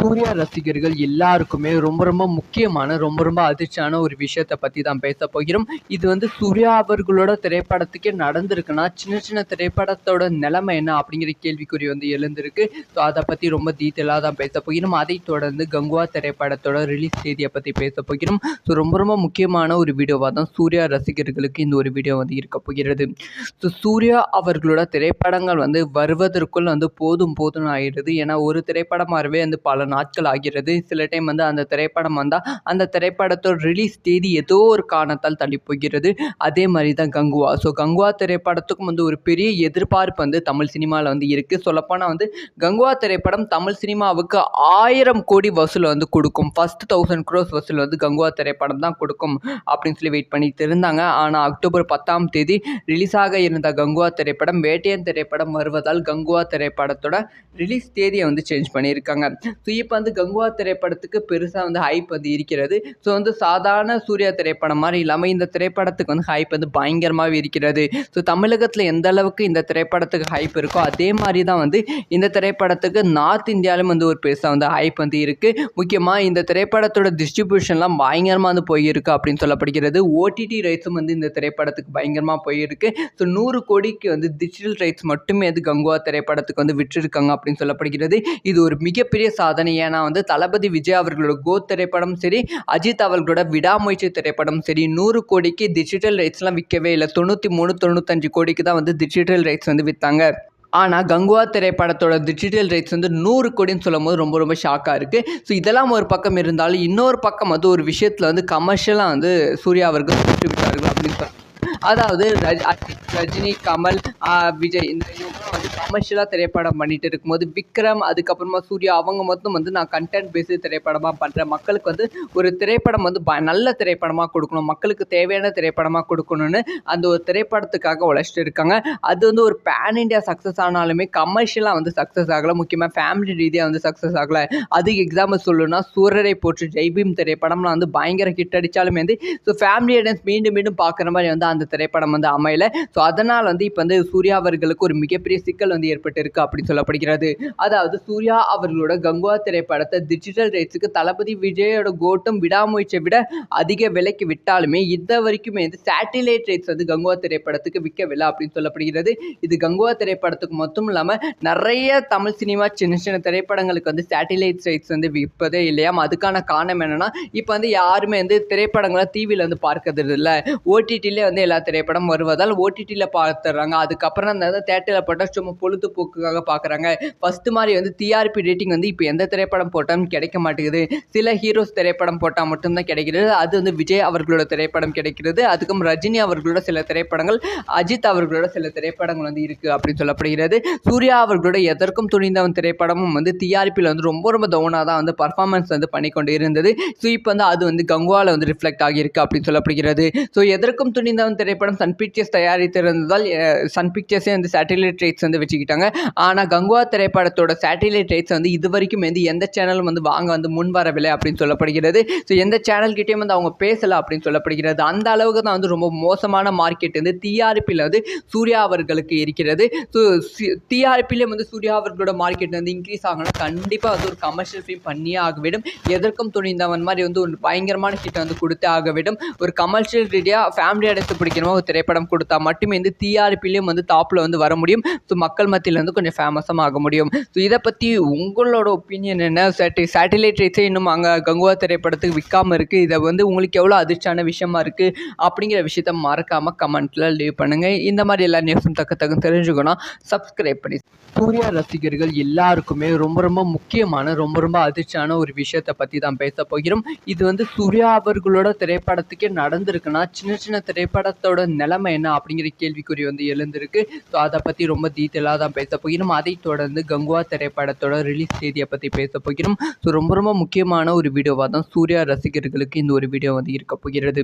சூர்யா ரசிகர்கள் எல்லாருக்குமே ரொம்ப ரொம்ப முக்கியமான ரொம்ப ரொம்ப அதிர்ச்சியான ஒரு விஷயத்தை பற்றி தான் பேச போகிறோம். இது வந்து சூர்யா அவர்களோட திரைப்படத்துக்கே நடந்திருக்குன்னா சின்ன சின்ன திரைப்படத்தோட நிலைமை என்ன அப்படிங்கிற கேள்விக்குறி வந்து எழுந்திருக்கு. ஸோ அதை பற்றி ரொம்ப டீட்டெயிலாக தான் பேச போகிறோம். அதை தொடர்ந்து கங்குவா திரைப்படத்தோட ரிலீஸ் தேதியை பற்றி பேச போகிறோம். ஸோ ரொம்ப ரொம்ப முக்கியமான ஒரு வீடியோவாக தான் சூர்யா ரசிகர்களுக்கு இந்த ஒரு வீடியோ வந்து இருக்க போகிறது. ஸோ சூர்யா அவர்களோட திரைப்படங்கள் வந்து வருவதற்குள் வந்து போதும் போதும்னு ஆயிடுது. ஏன்னா ஒரு திரைப்படமாகவே வந்து பல நாட்கள் ஆகிறது. சில டைம் வந்து அந்த திரைப்படம் வந்தால் அந்த திரைப்படத்தோட ரிலீஸ் தேதி ஏதோ ஒரு காரணத்தால் தள்ளி போகிறது அதே மாதிரி தான் கங்குவா. ஸோ கங்குவா திரைப்படத்துக்கும் வந்து ஒரு பெரிய எதிர்பார்ப்பு வந்து தமிழ் சினிமாவில் வந்து இருக்குது சொல்லப்போனால் வந்து கங்குவா திரைப்படம் தமிழ் சினிமாவுக்கு ஆயிரம் கோடி வசூல் வந்து கொடுக்கும். ஃபஸ்ட் தௌசண்ட் க்ரோஸ் வசூல் வந்து கங்குவா திரைப்படம் தான் கொடுக்கும் அப்படின்னு சொல்லி வெயிட் பண்ணிட்டு இருந்தாங்க. ஆனால் அக்டோபர் பத்தாம் தேதி ரிலீஸ் ஆக இருந்த கங்குவா திரைப்படம் வேட்டையன் திரைப்படம் வருவதால் கங்குவா திரைப்படத்தோட ரிலீஸ் தேதியை வந்து சேஞ்ச் பண்ணியிருக்காங்க. ஸோ இப்போ வந்து கங்குவா திரைப்படத்துக்கு பெருசாக வந்து ஹைப் வந்து இருக்கிறது. ஸோ வந்து சாதாரண சூர்யா திரைப்படம் மாதிரி இல்லாமல் இந்த திரைப்படத்துக்கு வந்து ஹைப் வந்து பயங்கரமாகவே இருக்கிறது. ஸோ தமிழகத்தில் எந்த அளவுக்கு இந்த திரைப்படத்துக்கு ஹைப் இருக்கோ அதே மாதிரி தான் வந்து இந்த திரைப்படத்துக்கு நார்த் இந்தியாவிலும் வந்து ஒரு பெருசாக வந்து ஹைப் வந்து இருக்குது முக்கியமாக இந்த திரைப்படத்தோட டிஸ்ட்ரிபியூஷன்லாம் பயங்கரமாக வந்து போயிருக்கு அப்படின்னு சொல்லப்படுகிறது. ஓடிடி ரைட்ஸும் வந்து இந்த திரைப்படத்துக்கு பயங்கரமாக போயிருக்கு. ஸோ நூறு கோடிக்கு வந்து டிஜிட்டல் ரைட்ஸ் மட்டுமே அது கங்குவா திரைப்படத்துக்கு வந்து விற்றிருக்காங்க அப்படின்னு சொல்லப்படுகிறது. இது ஒரு மிகப்பெரிய சாதனை ஏன்னா வந்து தளபதி விஜய் அவர்களோட கோ திரைப்படம் சரி அஜித் அவர்களோட விடாமுயற்சி திரைப்படம் சரி நூறு கோடிக்கு டிஜிட்டல் ரைட்ஸ்லாம் விற்கவே இல்லை. தொண்ணூற்றி மூணு தொண்ணூத்தஞ்சு கோடிக்கு தான் வந்து டிஜிட்டல் ரைட்ஸ் வந்து விற்றாங்க ஆனால் கங்குவா திரைப்படத்தோட டிஜிட்டல் ரைட்ஸ் வந்து நூறு கோடின்னு சொல்லும் போது ரொம்ப ரொம்ப ஷாக்காக இருக்குது ஸோ இதெல்லாம் ஒரு பக்கம் இருந்தாலும் இன்னொரு பக்கம் வந்து ஒரு விஷயத்தில் வந்து கமர்ஷியலாக வந்து சூர்யா அவர்கள் விட்டார்கள் அப்படின்னு சொல்லி அதாவது ரஜ் ரஜினி கமல் விஜய் இந்த வந்து கமர்ஷியலாக திரைப்படம் பண்ணிட்டு இருக்கும்போது விக்ரம் அதுக்கப்புறமா சூர்யா அவங்க மொத்தம் வந்து நான் கண்டென்ட் பேஸு திரைப்படமாக பண்ணுறேன் மக்களுக்கு வந்து ஒரு திரைப்படம் வந்து ப நல்ல திரைப்படமாக கொடுக்கணும். மக்களுக்கு தேவையான திரைப்படமாக கொடுக்கணும்னு அந்த ஒரு திரைப்படத்துக்காக உழைச்சிட்டு இருக்காங்க. அது வந்து ஒரு பேன் இண்டியா சக்ஸஸ் ஆனாலுமே கமர்ஷியலாக வந்து சக்ஸஸ் ஆகலை. முக்கியமாக ஃபேமிலி ரீதியாக வந்து சக்ஸஸ் ஆகலை. அதுக்கு எக்ஸாம்பிள் சொல்லணும்னா சூரரை போற்று ஜெய்பீம் திரைப்படம்லாம் வந்து பயங்கர ஹிட் அடித்தாலுமே வந்து ஸோ ஃபேமிலி ஆடியன்ஸ் மீண்டும் மீண்டும் பார்க்குற மாதிரி வந்து அந்த திரைப்படம் வந்து அமையல. ஸோ அதனால் வந்து இப்போ வந்து சூர்யா அவர்களுக்கு ஒரு மிகப்பெரிய சிக்கல் வந்து ஏற்பட்டிருக்கு அப்படின்னு சொல்லப்படுகிறது. அதாவது சூர்யா அவர்களோட கங்குவா திரைப்படத்தை டிஜிட்டல் ரைட்ஸுக்கு தளபதி விஜயோட கோட்டும் விடாமுயற்சியை விட அதிக விலைக்கு விட்டாலுமே இது வரைக்குமே வந்து சேட்டிலைட் ரைட்ஸ் வந்து கங்குவா திரைப்படத்துக்கு விற்கவில்லை அப்படின்னு சொல்லப்படுகிறது. இது கங்குவா திரைப்படத்துக்கு மட்டும் இல்லாமல் நிறைய தமிழ் சினிமா சின்ன சின்ன திரைப்படங்களுக்கு வந்து சேட்டிலைட் ரைட்ஸ் வந்து விற்பதே இல்லையாம் அதுக்கான காரணம் என்னென்னா இப்போ வந்து யாருமே வந்து திரைப்படங்களை டிவியில் வந்து பார்க்கறது இல்லை. ஓடிடிலே வந்து எல்லா திரைப்படம் வருவதால் ஓடிடியில் பார்த்துடுறாங்க அதுக்கப்புறம் அந்த தேட்டரில் போட்டால் சும்மா பொழுதுபோக்குக்காக பார்க்குறாங்க ஃபஸ்ட்டு மாதிரி வந்து டிஆர்பி ரேட்டிங் வந்து இப்போ எந்த திரைப்படம் போட்டாலும் கிடைக்க மாட்டேங்குது. சில ஹீரோஸ் திரைப்படம் போட்டால் மட்டும்தான் கிடைக்கிறது. அது வந்து விஜய் அவர்களோட திரைப்படம் கிடைக்கிறது. அதுக்கும் ரஜினி அவர்களோட சில திரைப்படங்கள் அஜித் அவர்களோட சில திரைப்படங்கள் வந்து இருக்குது அப்படின்னு சொல்லப்படுகிறது. சூர்யா அவர்களோட எதற்கும் துணிந்தவன் திரைப்படமும் வந்து டிஆர்பியில் வந்து ரொம்ப ரொம்ப டவுனாக தான் வந்து பர்ஃபார்மன்ஸ் வந்து பண்ணிக்கொண்டு இருந்தது. ஸோ இப்போ வந்து அது வந்து கங்குவாவில் வந்து ரிஃப்ளெக்ட் ஆகியிருக்கு அப்படின்னு சொல்லப்படுகிறது. ஸோ எதற்கும் துணிந்தவன் திரைப்படம் சன் பிக்சர்ஸ் தயாரித்திருந்ததால் சன் பிக்சர்ஸே வந்து சேட்டிலைட் ரைட்ஸ் வந்து வச்சுக்கிட்டாங்க. ஆனால் கங்குவா திரைப்படத்தோட சேட்டிலைட் ரைட்ஸ் வந்து இது வரைக்கும் வந்து எந்த சேனலும் வந்து வாங்க வந்து முன் வரவில்லை அப்படின்னு சொல்லப்படுகிறது. ஸோ எந்த சேனல்கிட்டையும் வந்து அவங்க பேசலை அப்படின்னு சொல்லப்படுகிறது. அந்த அளவுக்கு தான் வந்து ரொம்ப மோசமான மார்க்கெட் வந்து டிஆர்பியில் வந்து சூர்யா அவர்களுக்கு இருக்கிறது. ஸோ டிஆர்பியிலே வந்து சூர்யா அவர்களோட மார்க்கெட் வந்து இன்க்ரீஸ் ஆகணும். கண்டிப்பாக வந்து ஒரு கமர்ஷியல் ஃபிலிம் பண்ணியே ஆகிவிடும். எதற்கும் துணிந்தவன் மாதிரி வந்து ஒரு பயங்கரமான ஹிட்டை வந்து கொடுத்தே ஆகவிடும். ஒரு கமர்ஷியல் ரீதியாக ஃபேமிலி அடைத்து பிடிக்கணுமா ஒரு திரைப்படம் கொடுத்தா மட்டுமே வந்து டிஆர்பிலையும் வந்து டாப்பில் வந்து வர முடியும். ஸோ மக்கள் மத்தியில் வந்து கொஞ்சம் ஃபேமஸாக ஆக முடியும். ஸோ இதை பற்றி உங்களோட ஒப்பீனியன் என்ன? சேட்டி சேட்டிலைட் ரைட்ஸே இன்னும் அங்கே கங்குவா திரைப்படத்துக்கு விற்காமல் இருக்குது இதை வந்து உங்களுக்கு எவ்வளோ அதிர்ச்சியான விஷயமா இருக்குது அப்படிங்கிற விஷயத்த மறக்காமல் கமெண்ட்டில் லீவ் பண்ணுங்கள் இந்த மாதிரி எல்லா நியூஸும் தக்க தக்க தெரிஞ்சுக்கணும். சப்ஸ்கிரைப் பண்ணி சூர்யா ரசிகர்கள் எல்லாருக்குமே ரொம்ப ரொம்ப முக்கியமான ரொம்ப ரொம்ப அதிர்ச்சியான ஒரு விஷயத்தை பற்றி தான் பேச போகிறோம். இது வந்து சூர்யா அவர்களோட திரைப்படத்துக்கே நடந்திருக்குன்னா சின்ன சின்ன படத்தோட நிலைமை என்ன அப்படிங்கிற கேள்விக்குறி வந்து எழுந்திருக்கு. ஸோ அதை பற்றி ரொம்ப டீட்டெயிலாக தான் பேச போகிறோம். அதை தொடர்ந்து கங்குவா திரைப்படத்தோட ரிலீஸ் தேதியை பற்றி பேச போகிறோம். ஸோ ரொம்ப ரொம்ப முக்கியமான ஒரு வீடியோவாக தான் சூர்யா ரசிகர்களுக்கு இந்த ஒரு வீடியோ வந்து இருக்க போகிறது.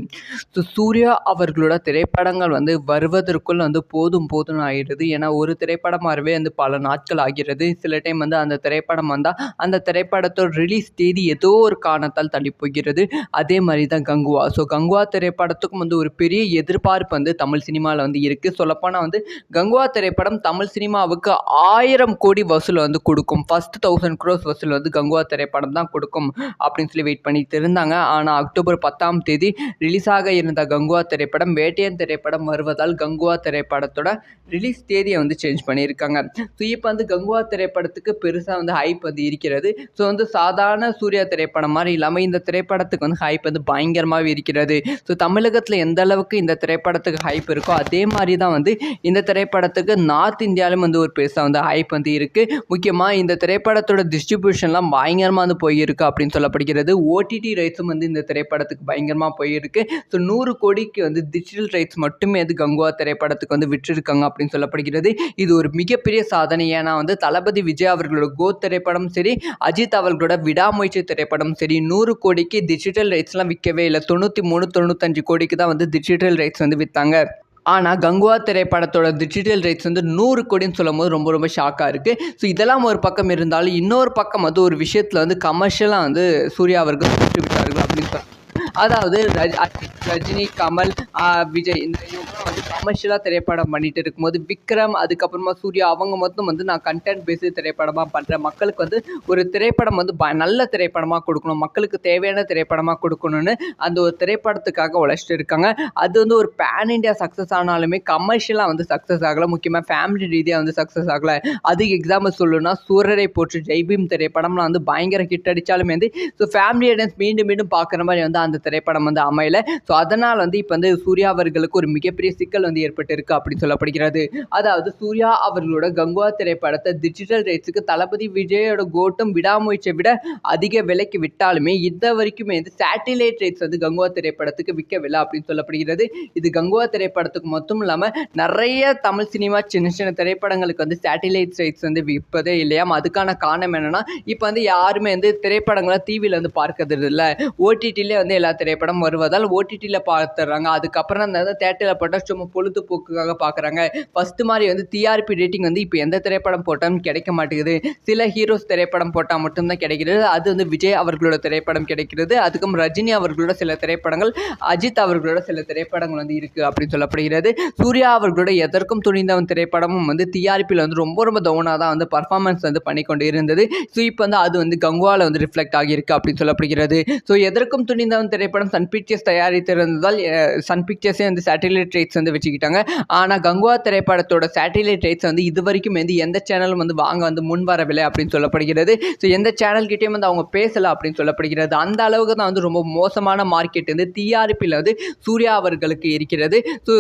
ஸோ சூர்யா அவர்களோட திரைப்படங்கள் வந்து வருவதற்குள் வந்து போதும் போதும் ஆகிடுது ஏன்னா ஒரு திரைப்படமாகவே வந்து பல நாட்கள் ஆகிறது. சில டைம் வந்து அந்த திரைப்படம் வந்தால் அந்த திரைப்படத்தோட ரிலீஸ் தேதி ஏதோ ஒரு காரணத்தால் தள்ளி போகிறது. அதே மாதிரி தான் கங்குவா. ஸோ கங்குவா திரைப்படத்துக்கும் வந்து ஒரு பெரிய எதிர் எதிர்பார்ப்பு வந்து தமிழ் சினிமாவில் வந்து இருக்குது சொல்லப்போனால் வந்து கங்குவா திரைப்படம் தமிழ் சினிமாவுக்கு ஆயிரம் கோடி வசூல் வந்து கொடுக்கும். ஃபஸ்ட் தௌசண்ட் க்ரோஸ் வசூல் வந்து கங்குவா திரைப்படம் தான் கொடுக்கும் அப்படின்னு சொல்லி வெயிட் பண்ணிட்டு இருந்தாங்க. ஆனால் அக்டோபர் பத்தாம் தேதி ரிலீஸ் ஆக இருந்த கங்குவா திரைப்படம் வேட்டையன் திரைப்படம் வருவதால் கங்குவா திரைப்படத்தோட ரிலீஸ் தேதியை வந்து சேஞ்ச் பண்ணியிருக்காங்க. ஸோ இப்போ வந்து கங்குவா திரைப்படத்துக்கு பெருசாக வந்து ஹைப் வந்து இருக்கிறது. ஸோ வந்து சாதாரண சூர்யா திரைப்படம் மாதிரி இல்லாமல் இந்த திரைப்படத்துக்கு வந்து ஹைப் வந்து பயங்கரமாகவே இருக்கிறது. ஸோ தமிழகத்தில் எந்த அளவுக்கு இந்த திரைப்படத்துக்கு ஹைப் இருக்கோ அதே மாதிரி தான் வந்து இந்த திரைப்படத்துக்கு நார்த் இந்தியாவிலும் வந்து ஒரு பெருசாக வந்து ஹைப் வந்து இருக்குது முக்கியமாக இந்த திரைப்படத்தோட டிஸ்ட்ரிபியூஷன்லாம் பயங்கரமாக வந்து போயிருக்கு அப்படின்னு சொல்லப்படுகிறது. ஓடிடி ரைட்ஸும் வந்து இந்த திரைப்படத்துக்கு பயங்கரமாக போயிருக்கு. ஸோ நூறு கோடிக்கு வந்து டிஜிட்டல் ரைட்ஸ் மட்டுமே வந்து கங்குவா திரைப்படத்துக்கு வந்து விட்டுருக்காங்க அப்படின்னு சொல்லப்படுகிறது. இது ஒரு மிகப்பெரிய சாதனை. ஏன்னா வந்து தளபதி விஜய் அவர்களோட கோ திரைப்படம் சரி அஜித் அவர்களோட விடாமுயற்சி திரைப்படம் சரி நூறு கோடிக்கு டிஜிட்டல் ரைட்ஸ்லாம் விற்கவே இல்லை. தொண்ணூற்றி மூணு தொண்ணூத்தஞ்சு கோடிக்கு தான் வந்து டிஜிட்டல் ரைட்ஸ் வந்து விற்றாங்க ஆனால் கங்குவா திரைப்படத்தோட டிஜிட்டல் ரைட்ஸ் வந்து நூறு கோடின்னு சொல்லும் போது ரொம்ப ரொம்ப ஷாக்காக இருக்குது ஸோ இதெல்லாம் ஒரு பக்கம் இருந்தாலும் இன்னொரு பக்கம் வந்து ஒரு விஷயத்தில் வந்து கமர்ஷியலாக வந்து சூர்யா அவர்கள் விட்டார்கள் அப்படின்னு சொல்லி அதாவது ரஜ் ரஜினி கமல் விஜய் இந்த இவங்கலாம் வந்து கமர்ஷியலாக திரைப்படம் பண்ணிட்டு இருக்கும்போது விக்ரம் அதுக்கப்புறமா சூர்யா அவங்க மொத்தம் வந்து நான் கண்டென்ட் பேஸ்டு திரைப்படமாக பண்ணுறேன் மக்களுக்கு வந்து ஒரு திரைப்படம் வந்து ப நல்ல திரைப்படமாக கொடுக்கணும். மக்களுக்கு தேவையான திரைப்படமாக கொடுக்கணும்னு அந்த ஒரு திரைப்படத்துக்காக உழைச்சிட்டு இருக்காங்க. அது வந்து ஒரு பேன் இண்டியா சக்ஸஸ் ஆனாலுமே கமர்ஷியலாக வந்து சக்ஸஸ் ஆகலை. முக்கியமாக ஃபேமிலி ரீதியாக வந்து சக்ஸஸ் ஆகலை. அதுக்கு எக்ஸாம்பிள் சொல்லணும்னா சூரரை போற்று ஜெய்பீம் திரைப்படம்லாம் வந்து பயங்கர ஹிட் அடித்தாலுமே வந்து ஸோ ஃபேமிலி ஆடியன்ஸ் மீண்டும் மீண்டும் பார்க்குற மாதிரி வந்து அந்த திரைப்படம் வந்து அமையல. ஸோ அதனால் வந்து இப்போ வந்து சூர்யா அவர்களுக்கு ஒரு மிகப்பெரிய சிக்கல் வந்து ஏற்பட்டிருக்கு அப்படின்னு சொல்லப்படுகிறது. அதாவது சூர்யா அவர்களோட கங்குவா திரைப்படத்தை டிஜிட்டல் ரைட்ஸுக்கு தளபதி விஜயோட கோட்டும் விடாமுயற்சியை விட அதிக விலைக்கு விட்டாலுமே இந்த வரைக்குமே வந்து சேட்டிலைட் ரைட்ஸ் வந்து கங்குவா திரைப்படத்துக்கு விற்கவில்லை அப்படின்னு சொல்லப்படுகிறது. இது கங்குவா திரைப்படத்துக்கு மட்டும் இல்லாமல் நிறைய தமிழ் சினிமா சின்ன சின்ன திரைப்படங்களுக்கு வந்து சேட்டிலைட் ரைட்ஸ் வந்து விற்பதே இல்லையாம் அதுக்கான காரணம் என்னென்னா இப்போ வந்து யாருமே வந்து திரைப்படங்களை டிவியில் வந்து பார்க்கறது இல்லை. ஓடிடிலே வந்து எல்லா திரைப்படம் வருவதால் ஓடிடியில் பார்த்துடுறாங்க அதுக்கப்புறம் அந்த தேட்டரில் போட்டால் சும்மா பொழுதுபோக்குக்காக பார்க்குறாங்க ஃபஸ்ட்டு மாதிரி வந்து டிஆர்பி ரேட்டிங் வந்து இப்போ எந்த திரைப்படம் போட்டாலும் கிடைக்க மாட்டேங்குது. சில ஹீரோஸ் திரைப்படம் போட்டால் மட்டும்தான் கிடைக்கிறது. அது வந்து விஜய் அவர்களோட திரைப்படம் கிடைக்கிறது. அதுக்கும் ரஜினி அவர்களோட சில திரைப்படங்கள் அஜித் அவர்களோட சில திரைப்படங்கள் வந்து இருக்குது அப்படின்னு சொல்லப்படுகிறது. சூர்யா அவர்களோட எதற்கும் துணிந்தவன் திரைப்படமும் வந்து டிஆர்பியில் வந்து ரொம்ப ரொம்ப டவுனாக தான் வந்து பர்ஃபார்மன்ஸ் வந்து பண்ணிக்கொண்டு இருந்தது. ஸோ இப்போ வந்து அது வந்து கங்குவாவில் வந்து ரிஃப்ளெக்ட் ஆகியிருக்கு அப்படின்னு சொல்லப்படுகிறது. ஸோ எதற்கும் துணிந்தவன் திரைப்படம் சன் பிக்சர்ஸ் தயாரித்திருந்ததால் சன் பிக்சர்ஸே வந்து சேட்டிலைட் ரைட்ஸ் வந்து வச்சுக்கிட்டாங்க. ஆனால் கங்குவா திரைப்படத்தோட சேட்டிலைட் ரைட்ஸ் வந்து இது வரைக்கும் வந்து எந்த சேனலும் வந்து வாங்க வந்து முன் வரவில்லை அப்படின்னு சொல்லப்படுகிறது. ஸோ எந்த சேனல்கிட்டையும் வந்து அவங்க பேசலை அப்படின்னு சொல்லப்படுகிறது. அந்த அளவுக்கு தான் வந்து ரொம்ப மோசமான மார்க்கெட் வந்து டிஆர்பியில் வந்து சூர்யா அவர்களுக்கு இருக்கிறது. ஸோ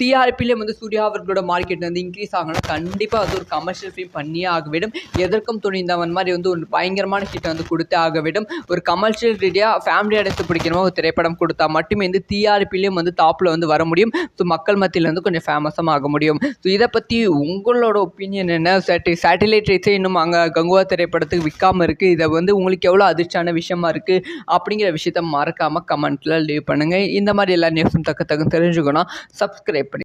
டிஆர்பியிலே வந்து சூர்யா அவர்களோட மார்க்கெட் வந்து இன்க்ரீஸ் ஆகணும். கண்டிப்பாக வந்து ஒரு கமர்ஷியல் ஃபிலிம் பண்ணியே ஆக வேண்டும் எதற்கும் துணிந்தவன் மாதிரி வந்து ஒரு பயங்கரமான ஹிட் வந்து கொடுத்தே ஆக வேண்டும் ஒரு கமர்ஷியல் ரீதியாக ஃபேமிலி அடைத்து பிடிக்கிறமா ஒரு திரைப்படம் கொடுத்தா மட்டுமே வந்து டிஆர்பிலையும் வந்து டாப்பில் வந்து வர முடியும். ஸோ மக்கள் மத்தியில் வந்து கொஞ்சம் ஃபேமஸாக ஆக முடியும். ஸோ இதை பற்றி உங்களோட ஒப்பீனியன் என்ன? சேட்டி சேட்டிலைட் ரைட்ஸே இன்னும் அங்கே கங்குவா திரைப்படத்துக்கு விற்காமல் இருக்குது இதை வந்து உங்களுக்கு எவ்வளோ அதிர்ச்சியான விஷயமா இருக்குது அப்படிங்கிற விஷயத்த மறக்காமல் கமெண்ட்டில் லீவ் பண்ணுங்கள் இந்த மாதிரி எல்லா நியூஸும் தக்க தக்க தெரிஞ்சுக்கணும். சப்ஸ்கிரைப் பண்ணி